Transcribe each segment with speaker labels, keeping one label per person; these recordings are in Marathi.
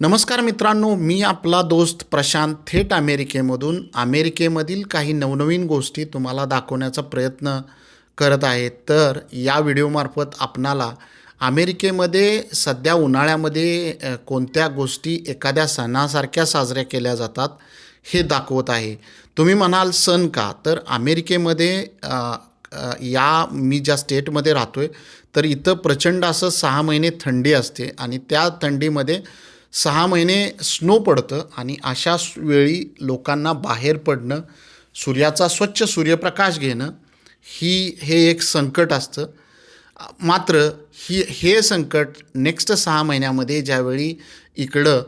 Speaker 1: नमस्कार मित्रांनो मी आपला दोस्त प्रशांत थेट अमेरिकेमधून. अमेरिकेमधील काही नवनवीन गोष्टी तुम्हाला दाखवण्याचा प्रयत्न करत आहे. तर या व्हिडिओमार्फत आपणाला अमेरिकेमध्ये सध्या उन्हाळ्यामध्ये कोणत्या गोष्टी एखाद्या सणासारख्या साजऱ्या केल्या जातात हे दाखवत आहे. तुम्ही म्हणाल सण का? तर अमेरिकेमध्ये या मी ज्या स्टेटमध्ये राहतो आहे तर इथं प्रचंड असं सहा महिने थंडी असते आणि त्या थंडीमध्ये सहा महिने स्नो पडतं आणि अशा वेळी लोकांना बाहेर पडणं सूर्याचा स्वच्छ सूर्यप्रकाश घेणं ही हे एक संकट असतं. मात्र ही हे संकट नेक्स्ट सहा महिन्यामध्ये ज्यावेळी इकडं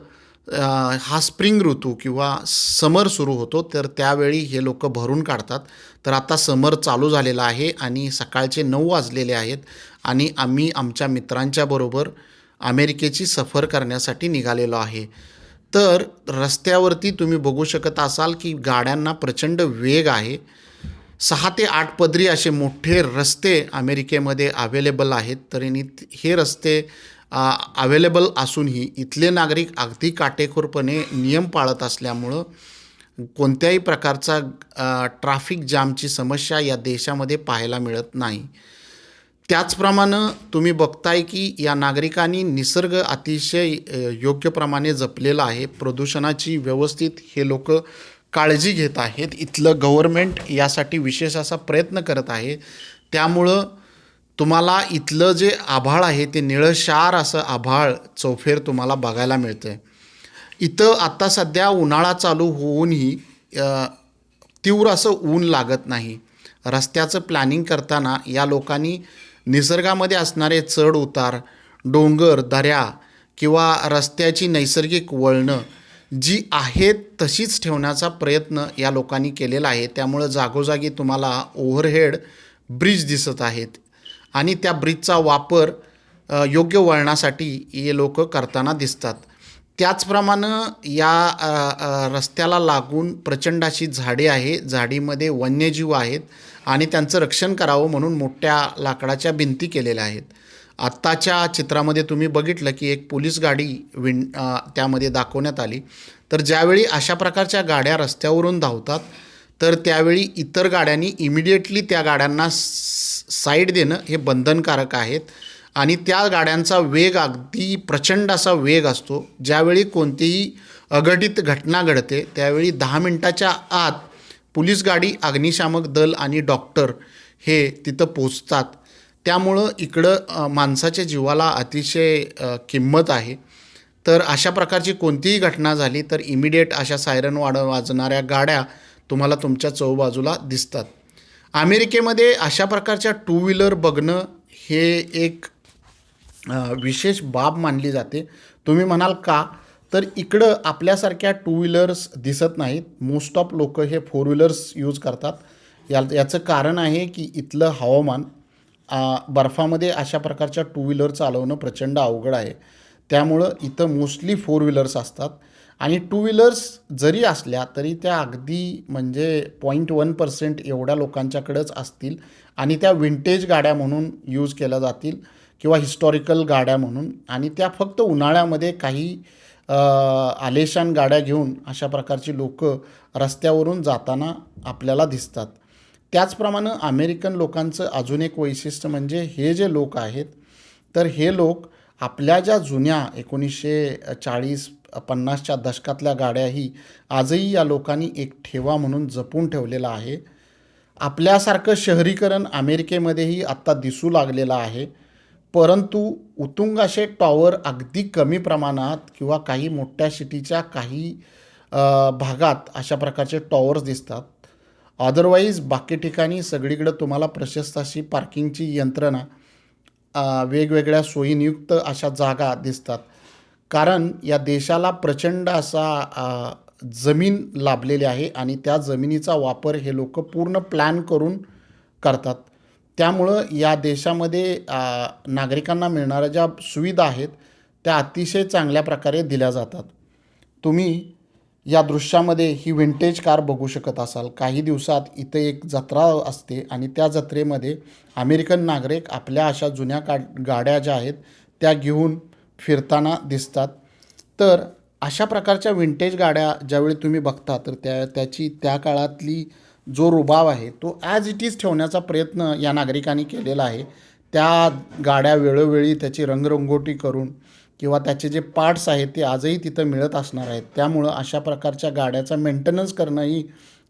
Speaker 1: हा स्प्रिंग ऋतू किंवा समर सुरू होतो तर त्यावेळी हे लोक भरून काढतात. तर आता समर चालू झालेला आहे आणि सकाळचे नऊ वाजलेले आहेत आणि आम्ही आमच्या मित्रांच्या बरोबर अमेरिकेची सफर करण्यासाठी निघालेलो आहे. तर रस्त्यावरती तुम्ही बघू शकत असाल की गाड्यांना प्रचंड वेग आहे. सहा ते आठ पदरी असे मोठे रस्ते अमेरिकेमध्ये अवेलेबल आहेत. तरी हे रस्ते अवेलेबल असूनही इथले नागरिक अगदी काटेकोरपणे नियम पाळत असल्यामुळं कोणत्याही प्रकारचा ट्राफिक जामची समस्या या देशामध्ये पाहायला मिळत नाही. त्याचप्रमाणे तुम्ही बघताय की या नागरिकांनी निसर्ग अतिशय योग्य प्रमाणे जपलेला आहे. प्रदूषणाची व्यवस्थित हे लोक काळजी घेत आहेत. इथलं गव्हर्मेंट यासाठी विशेष असा प्रयत्न करत आहे. त्यामुळं तुम्हाला इथलं जे आभाळ आहे ते निळशार असं आभाळ चौफेर तुम्हाला बघायला मिळतं आहे इथं आत्ता सध्या उन्हाळा चालू होऊनही तीव्र असं ऊन लागत नाही. रस्त्याचं प्लॅनिंग करताना या लोकांनी निसर्गामध्ये असणारे चढ उतार डोंगर दऱ्या किंवा रस्त्याची नैसर्गिक वळणं जी आहेत तशीच ठेवण्याचा प्रयत्न या लोकांनी केलेला आहे. त्यामुळं जागोजागी तुम्हाला ओव्हरहेड ब्रिज दिसत आहेत आणि त्या ब्रिजचा वापर योग्य वळणासाठी हे लोक करताना दिसतात. त्याचप्रमाणे या रस्त्याला लागून प्रचंड अशी झाडे आहे. झाडीमध्ये वन्यजीव आहेत आणि त्यांचं रक्षण करावं म्हणून मोठ्या लाकडाच्या भिंती केलेल्या आहेत. आत्ताच्या चित्रामध्ये तुम्ही बघितलं की एक पोलीस गाडी विण त्यामध्ये दाखवण्यात आली. तर ज्यावेळी अशा प्रकारच्या गाड्या रस्त्यावरून धावतात तर त्यावेळी इतर गाड्यांनी इमिडिएटली त्या गाड्यांना साईड देणं हे बंधनकारक आहेत. आणि त्या गाड्यांचा वेग अगदी प्रचंड असा वेग असतो. ज्यावेळी कोणतीही अघटित घटना घडते त्यावेळी दहा मिनटाच्या आत पोलीस गाडी अग्निशामक दल आणि डॉक्टर हे तिथं पोचतात त्यामुळं इकडं माणसाच्या जीवाला अतिशय किंमत आहे. तर अशा प्रकारची कोणतीही घटना झाली तर इमिडिएट अशा सायरन वाढ वाजणाऱ्या गाड्या तुम्हाला तुमच्या चौबाजूला दिसतात. अमेरिकेमध्ये अशा प्रकारच्या टू व्हीलर बघणं हे एक विशेष बाब मानली जाते. तुम्ही म्हणाल का? तर इकडं आपल्यासारख्या टू व्हीलर्स दिसत नाहीत. मोस्ट ऑफ लोक हे फोर व्हीलर्स यूज करतात. या याचं कारण आहे की इथलं हवामान बर्फामध्ये अशा प्रकारच्या टू व्हीलर चालवणं प्रचंड अवघड आहे. त्यामुळं इथं मोस्टली फोर व्हीलर्स असतात. आणि टू व्हीलर्स जरी असल्या तरी त्या अगदी म्हणजे पॉईंट वन पर्सेंट एवढ्या लोकांच्याकडंच असतील आणि त्या विंटेज गाड्या म्हणून यूज केल्या जातील. किंवा हिस्टॉरिकल गाड्या म्हणून. आणि त्या फक्त उन्हाळ्यामध्ये काही आलेशान गाड्या घेऊन अशा प्रकारची लोक रस्त्यावरून जाताना आपल्याला दिसतात. त्याचप्रमाणे अमेरिकन लोकांचं अजून एक वैशिष्ट्य म्हणजे हे जे लोक आहेत तर हे लोक आपल्या ज्या जुन्या एकोणीसशे चाळीस पन्नासच्या दशकातल्या गाड्याही आजही या लोकांनी एक ठेवा म्हणून जपून ठेवलेला आहे. आपल्यासारखं शहरीकरण अमेरिकेमध्येही आत्ता दिसू लागलेलं आहे. परंतु उतुंग असे टॉवर अगदी कमी प्रमाणात किंवा काही मोठ्या सिटीच्या काही भागात अशा प्रकारचे टॉवर्स दिसतात. अदरवाईज बाकी ठिकाणी सगळीकडं तुम्हाला प्रशस्त अशी पार्किंगची यंत्रणा वेगवेगळ्या सोयीनियुक्त अशा जागा दिसतात. कारण या देशाला प्रचंड असा जमीन लाभलेली आहे आणि त्या जमिनीचा वापर हे लोक पूर्ण प्लॅन करून करतात. त्यामुळं या देशामध्ये नागरिकांना मिळणाऱ्या ज्या सुविधा आहेत त्या अतिशय चांगल्या प्रकारे दिल्या जातात. तुम्ही या दृश्यामध्ये ही विंटेज कार बघू शकत असाल. काही दिवसात इथे एक जत्रा असते आणि त्या जत्रेमध्ये अमेरिकन नागरिक आपल्या अशा जुन्या का गाड्या ज्या आहेत त्या घेऊन फिरताना दिसतात. तर अशा प्रकारच्या विंटेज गाड्या ज्यावेळी तुम्ही बघता तर त्या त्याची त्या काळातली जो रुबाव आहे तो ॲज इट इज ठेवण्याचा प्रयत्न या नागरिकांनी केलेला आहे. त्या गाड्या वेळोवेळी त्याची रंगरंगोटी करून किंवा त्याचे जे पार्ट्स आहेत ते आजही तिथं मिळत असणार आहेत. त्यामुळं अशा प्रकारच्या गाड्याचा मेंटेनन्स करणंही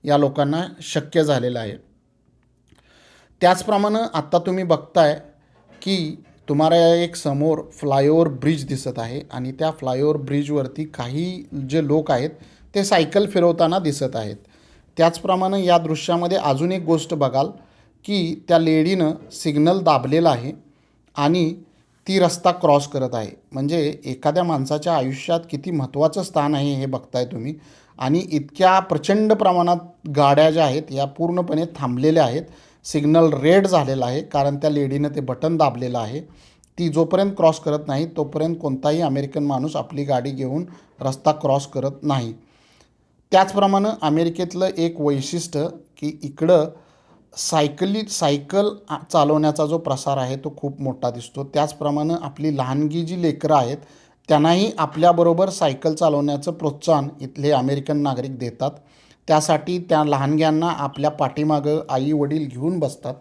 Speaker 1: या लोकांना शक्य झालेलं आहे. त्याचप्रमाणे आत्ता तुम्ही बघताय की तुम्हाला एक समोर फ्लायओव्हर ब्रिज दिसत आहे आणि त्या फ्लायओव्हर ब्रिजवरती काही जे लोक आहेत ते सायकल फिरवताना दिसत आहेत. त्याचप्रमाणे या दृश्यामध्ये अजून एक गोष्ट बघाल की त्या लेडीनं सिग्नल दाबलेला आहे आणि ती रस्ता क्रॉस करत आहे. म्हणजे एखाद्या माणसाच्या आयुष्यात किती महत्त्वाचं स्थान आहे हे बघताय तुम्ही. आणि इतक्या प्रचंड प्रमाणात गाड्या ज्या आहेत या पूर्णपणे थांबलेल्या आहेत. सिग्नल रेड झालेला आहे कारण त्या लेडीनं ते बटन दाबलेलं आहे. ती जोपर्यंत क्रॉस करत नाही तोपर्यंत कोणताही अमेरिकन माणूस आपली गाडी घेऊन रस्ता क्रॉस करत नाही. त्याचप्रमाणे अमेरिकेतलं एक वैशिष्ट्य की इकडं सायकली सायकल चालवण्याचा जो प्रसार आहे तो खूप मोठा दिसतो. त्याचप्रमाणे आपली लहानगी जी लेकरं आहेत त्यांनाही आपल्याबरोबर सायकल चालवण्याचं प्रोत्साहन इथले अमेरिकन नागरिक देतात. त्यासाठी त्या लहानग्यांना आपल्या पाठीमागं आई वडील घेऊन बसतात.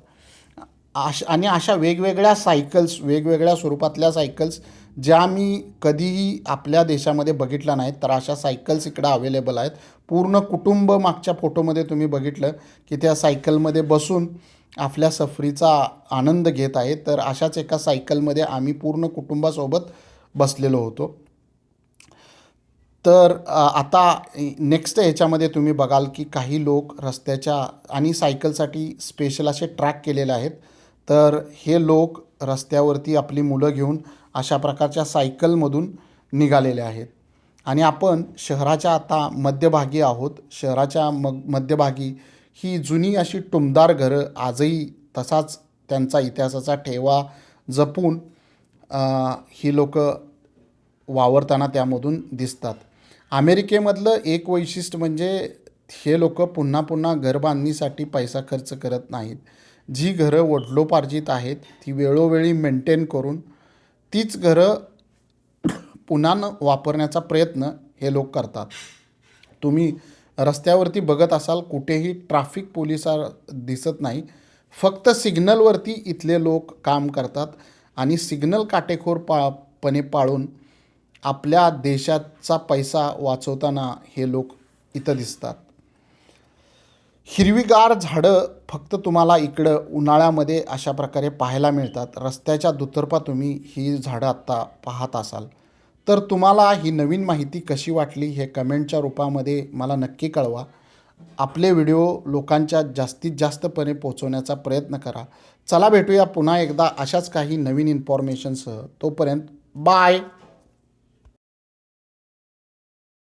Speaker 1: अश आणि अशा वेगवेगळ्या सायकल्स वेगवेगळ्या स्वरूपातल्या सायकल्स ज्या मी कधीही आपल्या देशामध्ये बघितल्या नाहीत तर अशा सायकल्स इकडं अवेलेबल आहेत. पूर्ण कुटुंब मागच्या फोटोमध्ये तुम्ही बघितलं की त्या सायकलमध्ये बसून आपल्या सफरीचा आनंद घेत आहे. तर अशाच एका सायकलमध्ये आम्ही पूर्ण कुटुंबासोबत बसलेलो होतो. तर आता नेक्स्ट ह्याच्यामध्ये तुम्ही बघाल की काही लोक रस्त्याच्या आणि सायकलसाठी स्पेशल असे ट्रॅक केलेले आहेत. तर हे लोक रस्त्यावरती आपली मुलं घेऊन अशा प्रकारच्या सायकलमधून निघालेले आहेत. आणि आपण शहराच्या आता मध्यभागी आहोत. शहराच्या मग मध्यभागी ही जुनी अशी टुमदार घरं आजही तसाच त्यांचा इतिहासाचा ठेवा जपून ही लोक वावरताना त्यामधून दिसतात. अमेरिकेमधलं एक वैशिष्ट्य म्हणजे हे लोक पुन्हा पुन्हा घर बांधणीसाठी पैसा खर्च करत नाहीत. जी घरं वडलोपार्जित आहेत ती वेळोवेळी मेंटेन करून तीच घरं पुन्हा न वापरण्याचा प्रयत्न हे लोक करतात. तुम्ही रस्त्यावरती बघत असाल कुठेही ट्रॅफिक पोलिसा दिसत नाही. फक्त सिग्नलवरती इथले लोक काम करतात आणि सिग्नल काटेखोर पा पणे पाळून आपल्या देशाचा पैसा वाचवताना हे लोक इथं दिसतात. हिरवीगार झाडं फक्त तुम्हाला इकडं उन्हाळ्यामध्ये अशा प्रकारे पाहायला मिळतात. रस्त्याच्या दुतर्फा तुम्ही ही झाडं आत्ता पाहत असाल. तर तुम्हाला ही नवीन माहिती कशी वाटली हे कमेंटच्या रूपामध्ये मला नक्की कळवा. आपले व्हिडिओ लोकांच्या जास्तीत जास्तपणे पोचवण्याचा प्रयत्न करा. चला भेटूया पुन्हा एकदा अशाच काही नवीन इन्फॉर्मेशनसह तोपर्यंत बाय!